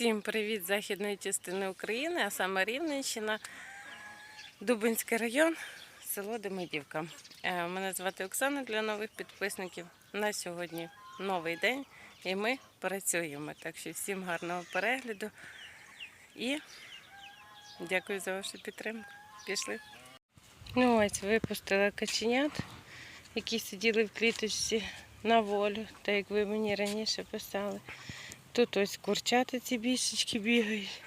Всім привіт з західної частини України, а саме Рівненщина, Дубинський район, село Демидівка. Е, Мене звати Оксана для нових підписників. На сьогодні новий день і ми працюємо. Так що всім гарного перегляду і дякую за вашу підтримку. Пішли. Ну ось випустила каченят, які сиділи в кліточці на волю, так як ви мені раніше писали. Тут ось курчата ці більшечки бігають.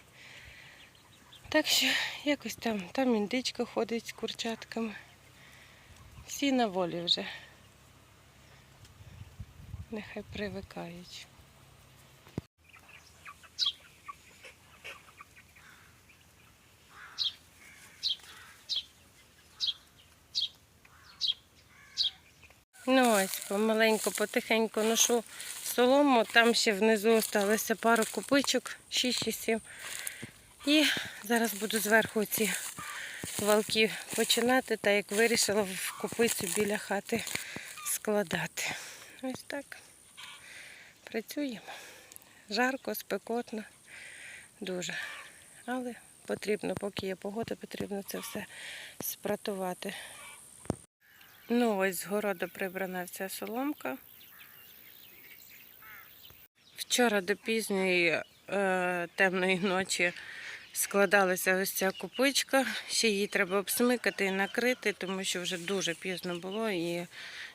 Так що якось там, там індичка ходить з курчатками. Всі на волі вже. Нехай привикають. Ну ось, помаленьку, потихеньку ношу солому. Там ще внизу залишилося пару купичок, 6-7. І зараз буду зверху ці валки починати, так як вирішила в купицю біля хати складати. Ось так. Працюємо. Жарко, спекотно, дуже. Але потрібно, поки є погода, потрібно це все спратувати. Ну, ось з городу прибрана вся соломка. Вчора до пізньої е, темної ночі складалася ось ця купичка. Ще її треба обсмикати і накрити, тому що вже дуже пізно було і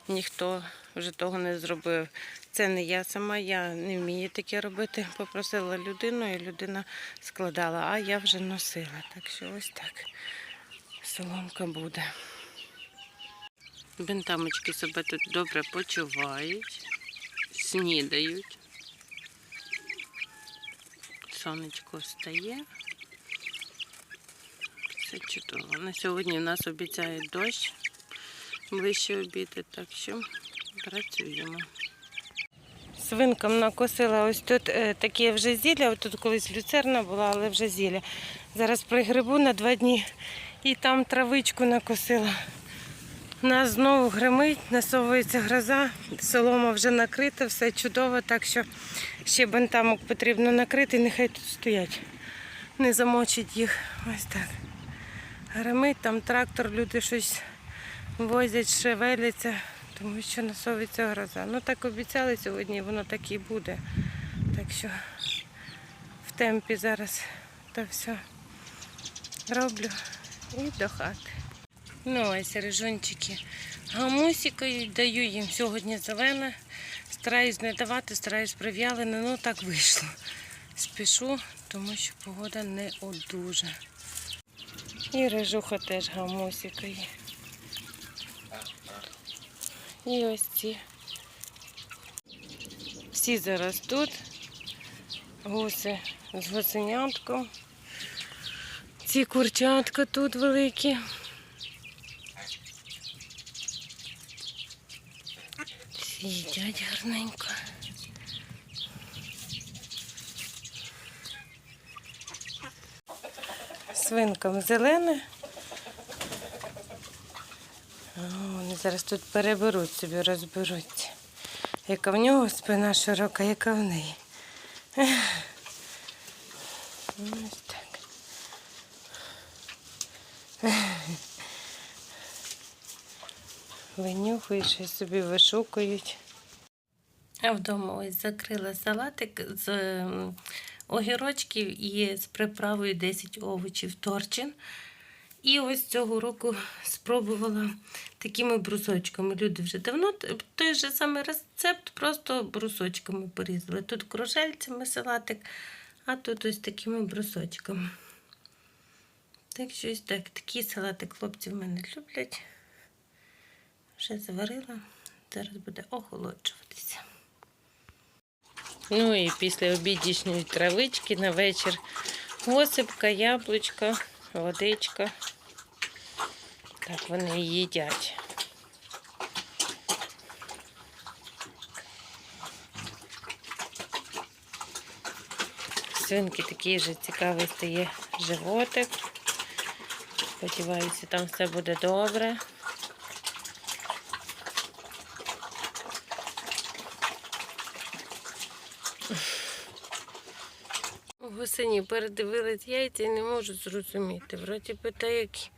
ніхто вже того не зробив. Це не я сама, я не вмію таке робити. Попросила людину, і людина складала, а я вже носила. Так що ось так соломка буде. Бентамочки себе тут добре почувають, снідають. Сонечко встає. Все чудово. На сьогодні в нас обіцяють дощ ближче обіди, так що працюємо. Свинкам накосила ось тут е, таке вже зілля. Тут колись люцерна була, але вже зілля. Зараз пригребу на два дні і там травичку накосила. Нас знову гримить, насовується гроза, солома вже накрита, все чудово, так що ще бентамок потрібно накрити, нехай тут стоять. Не замочить їх. Ось так. Гримить, там трактор, люди щось возять, шевеляться, тому що насовується гроза. Ну так обіцяли сьогодні, воно так і буде. Так що в темпі зараз то все роблю і до хати. Ну, ось рижончики гамусікають, даю їм сьогодні зелене. Стараюсь не давати, стараюсь прив'ялене, ну так вийшло. Спішу, тому що погода не одужа. І рижуха теж гамусікає. І ось ці. Всі зараз тут. Гуси з гусенятком. Ці курчатка тут великі. Їдять гарненько. Свинкам зелене. О, Вони зараз тут переберуть собі, розберуться. Яка в нього спина широка, яка в неї. Ось так. Винюхають, щось собі вишукують. А вдома ось закрила салатик з ем, огірочків і з приправою 10 овочів торчин. І ось цього року спробувала такими брусочками. Люди вже давно той же самий рецепт, просто брусочками порізали. Тут кружельцями салатик, а тут ось такими брусочками. Так що ось так. Такий салатик хлопці в мене люблять. Вже заварила. Зараз буде охолоджуватися. Ну і після обідішньої травички на вечір осипка, яблучко, водичка. Так вони їдять. Свинки такий вже цікавий стає животик. Сподіваюся, там все буде добре. Гусені передивились яйця і не можу зрозуміти. Вроді би та які.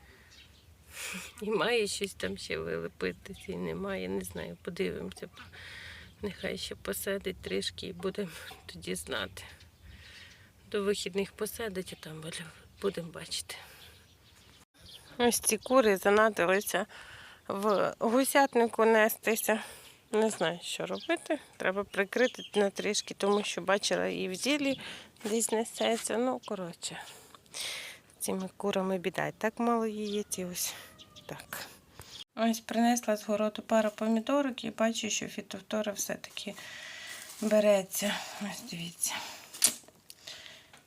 І має щось там ще вилепитися, і немає, не знаю, подивимося. Нехай ще посадить трішки і будемо тоді знати. До вихідних посадить, а там будемо бачити. Ось ці кури занадилися в гусятнику нестися. Не знаю, що робити. Треба прикрити на трішки, тому що бачила і в зілі десь несеться. Ну, коротше, цими курами біда. Так мало яєць і ось так. Ось принесла з городу пару помідорок і бачу, що фітофтора все-таки береться. Ось дивіться.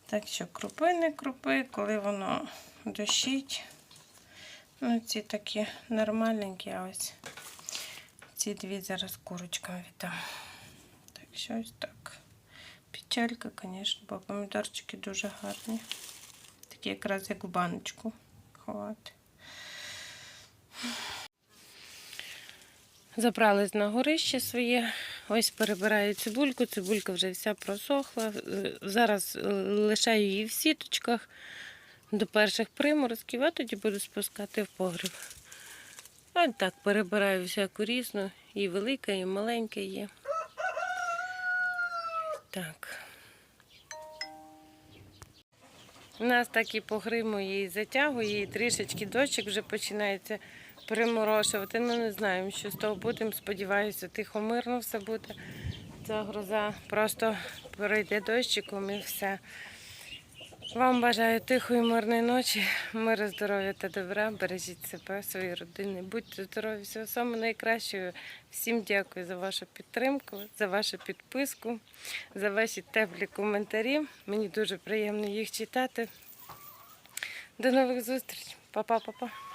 Так що крупи не крупи, коли воно дощить. Ну, ці такі нормальненькі, а ось ці дві зараз курочкам віддам. Так що так. Печалька, звісно, бо помідорчики дуже гарні. Такі якраз як в баночку ховати. Забрались на горище своє. Ось перебираю цибульку. Цибулька вже вся просохла. Зараз е, лишаю її в сіточках до перших приморозків, а тоді буду спускати в погріб. Ось так перебираю всяку різну. І велика, і маленька є. Так. У нас так і погримує, і затягує, і трішечки дощик вже починається приморошувати. Ну не знаємо, що з того будемо. Сподіваюся, тихо мирно все буде. Ця гроза просто пройде дощиком і все. Вам бажаю тихої мирної ночі, миру, здоров'я та добра. Бережіть себе, свої родини. Будьте здорові, всього самого найкращого. Всім дякую за вашу підтримку, за вашу підписку, за ваші теплі коментарі. Мені дуже приємно їх читати. До нових зустрічей. Па-па-па-па.